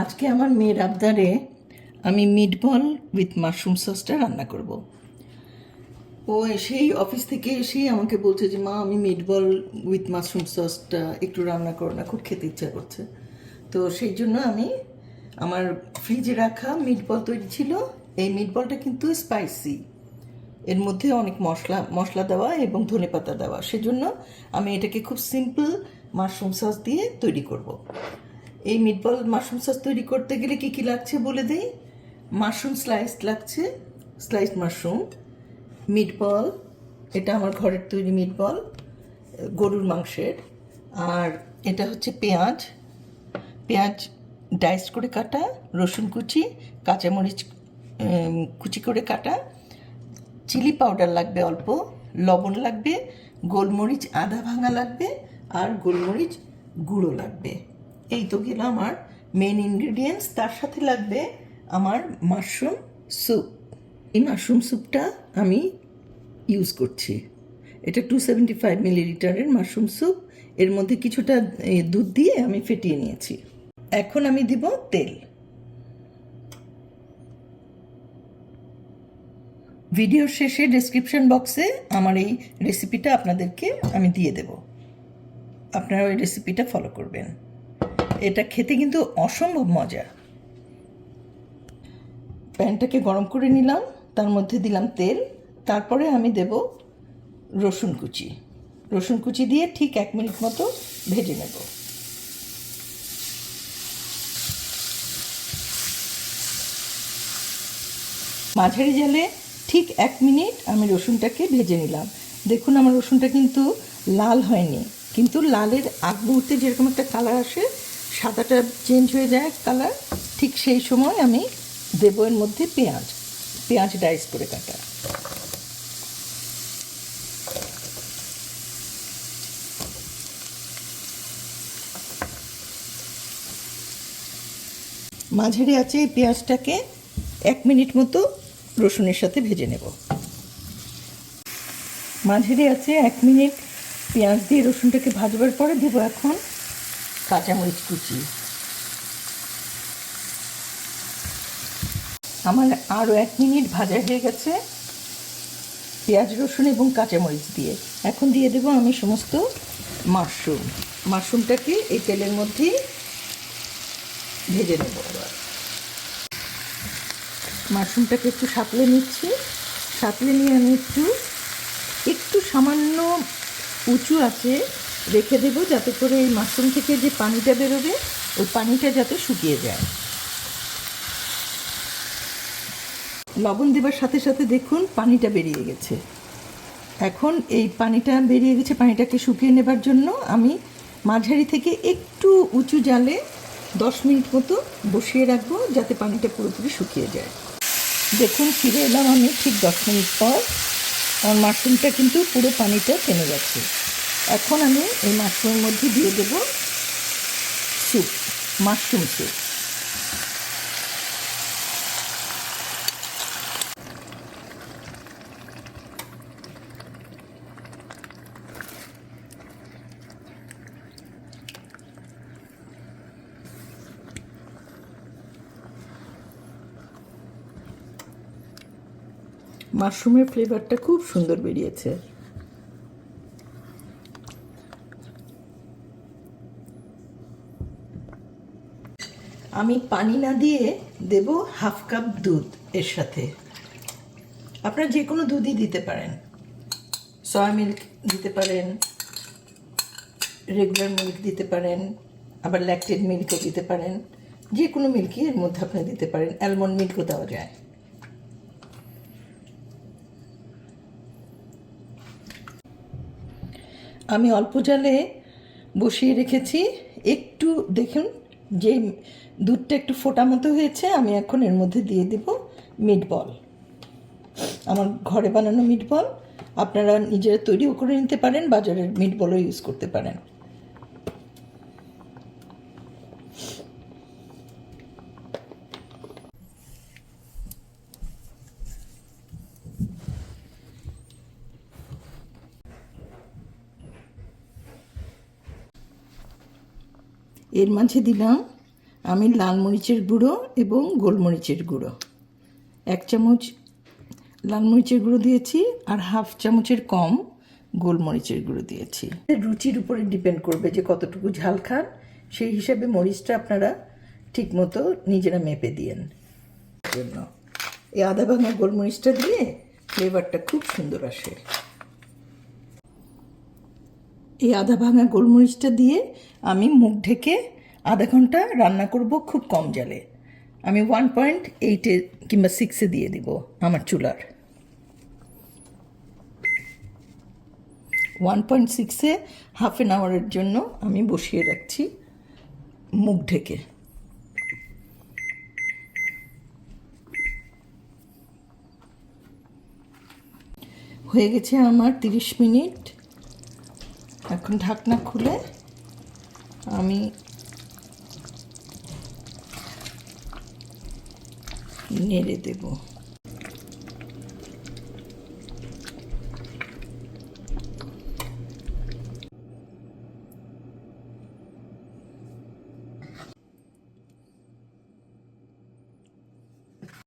আজকে আমার মেয়ের আবদারে আমি মিটবল উইথ মাশরুম সসটা রান্না করব। ও সেই অফিস থেকে এসেই আমাকে বলছে যে, মা, আমি মিটবল উইথ মাশরুম সসটা একটু রান্না করো না, খুব খেতে ইচ্ছা করছে। তো সেই জন্য আমি আমার ফ্রিজে রাখা মিটবল তৈরি ছিল। এই মিটবলটা কিন্তু স্পাইসি এর মধ্যে অনেক মশলা মশলা দেওয়া এবং ধনেপাতা দেওয়া। সেজন্য আমি এটাকে খুব সিম্পল মাশরুম সস দিয়ে তৈরি করব। এই মিটবল মাশরুম সস তৈরি করতে গেলে কি কি লাগছে বলে দেই? মাশরুম স্লাইস লাগছে স্লাইস মাশরুম মিটবল এটা আমার ঘরের তৈরি মিটবল গরুর মাংসের, আর এটা হচ্ছে পেঁয়াজ। পেঁয়াজ ডাইস করে কাটা, রসুন কুচি, কাঁচামরিচ কুচি করে কাটা চিলি পাউডার লাগবে অল্প, লবণ লাগবে, গোলমরিচ আধা ভাঙা লাগবে, আর গোলমরিচ গুঁড়ো লাগবে। এই তো গেল আমার মেন ইনগ্রিডিয়েন্টস তার সাথে লাগবে আমার মাশরুম স্যুপ এই মাশরুম স্যুপটা আমি ইউজ করছি। এটা টু সেভেন্টি ফাইভ মিলিলিটারের মাশরুম স্যুপ এর মধ্যে কিছুটা দুধ দিয়ে আমি ফেটিয়ে নিয়েছি। এখন আমি দিব তেল। ভিডিওর শেষে ডেসক্রিপশন বক্সে আমার এই রেসিপিটা আপনাদেরকে আমি দিয়ে দেব। আপনারা ওই রেসিপিটা ফলো করবেন। এটা খেতে কিন্তু অসম্ভব মজা। প্যানটাকে গরম করে নিলাম, তার মধ্যে দিলাম তেল, তারপরে আমি দেব রসুন কুচি। রসুন কুচি দিয়ে ঠিক এক মিনিট মতো ভেজে নেব। মাঝারি জালে ঠিক এক মিনিট আমি রসুনটাকে ভেজে নিলাম। দেখুন, আমার রসুনটা কিন্তু লাল হয়নি, কিন্তু লালের আগ মুহূর্তে যেরকম একটা কালার আসে সাদাটা চেঞ্জ হয়ে যায় কালার ঠিক সেই সময় আমি দেবো এর মধ্যে পেঁয়াজ পেঁয়াজ ডাইস করে কাটা। মাঝারি আছে এই পেঁয়াজটাকে এক মিনিট মতো রসুনের সাথে ভেজে নেব। মাঝারি আছে এক মিনিট পেঁয়াজ দিয়ে রসুনটাকে ভাজবার পরে দেবো এখন কাঁচামরিচ কুচি। আমার আরও এক মিনিট ভাজা হয়ে গেছে। পেঁয়াজ, রসুন এবং কাঁচামরিচ দিয়ে। এখন দিয়ে দেবো আমি সমস্ত মাশরুম। মাশরুমটাকে এই তেলের মধ্যেই ভেজে নেব এবার মাশরুমটাকে একটু সাঁতলে নিচ্ছি। সাঁতলে নিয়ে আমি একটু একটু সামান্য উঁচু আছে রেখে দেবো যাতে করে এই মাশরুম থেকে যে পানিটা বেরোবে, ওই পানিটা যাতে শুকিয়ে যায়। লবণ দেবার সাথে সাথে দেখুন পানিটা বেরিয়ে গেছে। এখন এই পানিটা বেরিয়ে গেছে, পানিটাকে শুকিয়ে নেবার জন্য আমি মাঝারি থেকে একটু উঁচু জালে দশ মিনিট মতো বসিয়ে রাখব যাতে পানিটা পুরোপুরি শুকিয়ে যায়। দেখুন, ফিরে এলাম আমি ঠিক দশ মিনিট পর। আমার মাশরুমটা কিন্তু পুরো পানিটা টেনে গেছে। এখন আমি এই মাশরুমের মধ্যে দিয়ে দেবো স্যুপ, মাশরুম স্যুপ। মাশরুমের ফ্লেভারটা খুব সুন্দর বেরিয়েছে। আমি পানি না দিয়ে দেব হাফ কাপ দুধ এর সাথে। আপনারা যে কোনো দুধই দিতে পারেন। সয়া মিল্ক দিতে পারেন রেগুলার মিল্ক দিতে পারেন, আবার ল্যাকটেড মিল্কও দিতে পারেন। যে কোনো মিল্কই এর মধ্যে আপনি দিতে পারেন অ্যালমন্ড মিল্কও দেওয়া যায়। আমি অল্প জালে বসিয়ে রেখেছি। একটু দেখুন যে দুধটা একটু ফোটা মতো হয়েছে, আমি এখন এর মধ্যে দিয়ে দেব মিটবল আমার ঘরে বানানো মিটবল আপনারা নিজেরা তৈরিও করে নিতে পারেন, বাজারের মিটবলও ইউজ করতে পারেন। এর মাঝে দিলাম আমি লাল মরিচের গুঁড়ো এবং গোলমরিচের গুঁড়ো। এক চামচ লাল মরিচের গুঁড়ো দিয়েছি আর হাফ চামচের কম গোলমরিচের গুঁড়ো দিয়েছি। রুচির উপরে ডিপেন্ড করবে যে কতটুকু ঝাল খান। সেই হিসাবে মরিচটা আপনারা ঠিকমতো নিজেরা মেপে দিয়েন। জন্য এই আদা ভাঙা গোলমরিচটা দিয়ে ফ্লেভারটা খুব সুন্দর আসে। এই আদা ভাঙা গোলমরিচটা দিয়ে আমি মুখ ঢেকে আধা ঘণ্টা রান্না করব খুব কম জালে। আমি ওয়ান পয়েন্ট এইটে কিংবা সিক্সে দিয়ে দিব আমার চুলার। ওয়ান পয়েন্ট সিক্সে হাফ অ্যান আওয়ারের জন্য আমি বসিয়ে রাখছি মুখ ঢেকে। হয়ে গেছে আমার তিরিশ মিনিট। এখন ঢাকনা খুলে আমি নেড়ে দেবো।